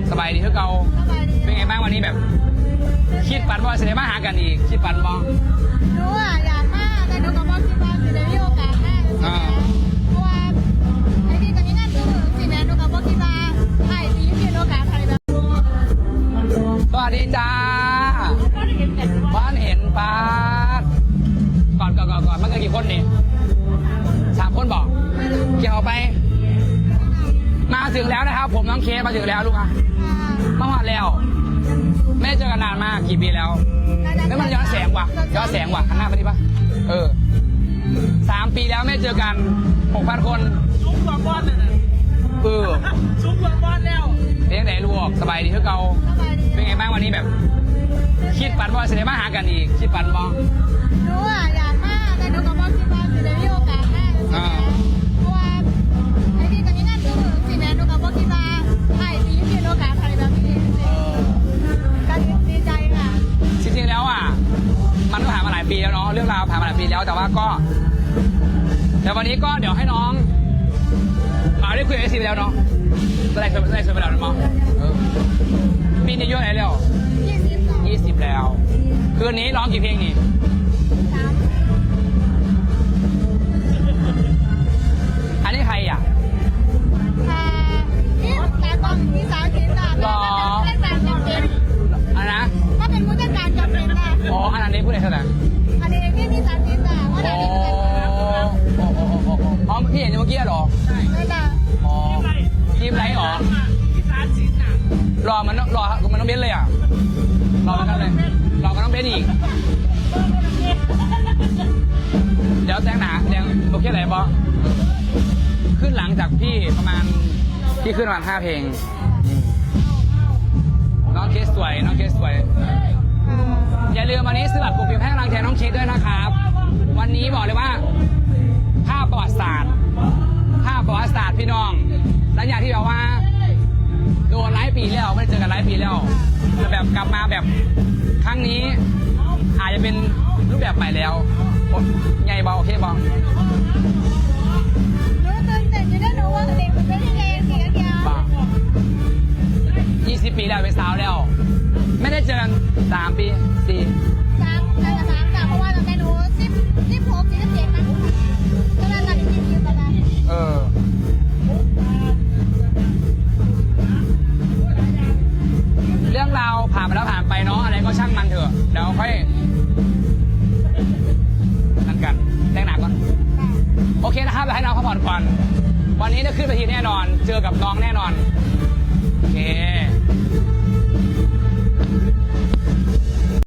กสบายดีทุกเกาสบายดีเป็นไงบ้างวันนี้แบบ คิดฝันว่าจะได้มาหากันอีก คิดฝันบ้างหนูอะอยากมากแต่หนูก็บอกคิดว่าจะได้มีโอกาสมากเลยอ่าเพราะว่าไอ้ที่ตอนนี้งานคือสิแม่หนูก็บอกคิดว่าไอ้ที่มีโอกาสไทยแบบสวัสดีจ้าบ้านเห็นป้า ถึงแล้วนะครับ ผมน้องเคสมาถึงแล้วลูกอะมาหอดแล้ว ไม่ได้เจอกันนานมากกี่ปีแล้วแล้วมันย้อนแสงว่ะย้อนแสงว่ะหันหน้าไปดิปะเออสามปีแล้วไม่เจอกันหกพันคนซุปกว่าบอลน่ะนะเออซุปกว่าบอลแล้วเลี้ยงไหนลูกสบายดีทุกเกาสบายดีเป็นไงบ้างวันนี้แบบ คิดฝันว่าจะได้มาหากันอีก คิดฝันบ้างหนูอะ แล้วแต่ว่าก็แต่วันนี้ก็เดี๋ยวให้น้องเอาได้คุยกับไอซีไปแล้วเนาะได้เคยได้เคยไปแล้วเนาะเออปีนี้อายุอะไหรแล้วยี่สิบแล้ว คืนนี้ร้องกี่เพลงนี่ กี้เหรอนั่นแหละอ๋อทีมไรหรออีสานจีนน่ะรอมันรอมันน้องเบนเลยอะรอมันกันเลยรอกันน้องเบนอีก เดี๋ยวแต่งหนาแตงโอเคไหนบอขึ้นหลังจากพี่ประมาณพี่ขึ้นประมาณห้าเพลง น้องเคสสวยน้องเคสสวย อย่าลืมวันนี้ซื้อบัตรปลุกปิมให้กำลังใจน้องเคสด้วยนะครับ วันนี้บอกเลยว่า พี่น้องหลังจากที่แบบว่า โดนหลายปีแล้วไม่ได้เจอกันหลายปีแล้วแต่แบบกลับมาแบบครั้งนี้ อาจจะเป็นรูปแบบใหม่แล้วใหญ่บาโอเคบาหนูตื่นเต้นอยู่ด้วยหนูว่าเด็กมันเป็นยังไงเสียงยาวยี่สิบปีแล้วเป็นสาวแล้ว ไม่ได้เจอกันสามปีสี่ เองราวผ่านไปแล้วผ่านไปเนาะอะไรก็ช่างมันเถอะเดี๋ยวค่อยนั่นกันแต่งหนักก่อนโอเคนะครับให้น้องเขาผ่อนก่อน วันนี้จะขึ้นไปทีแน่นอน เจอกับน้องแน่นอน โอเค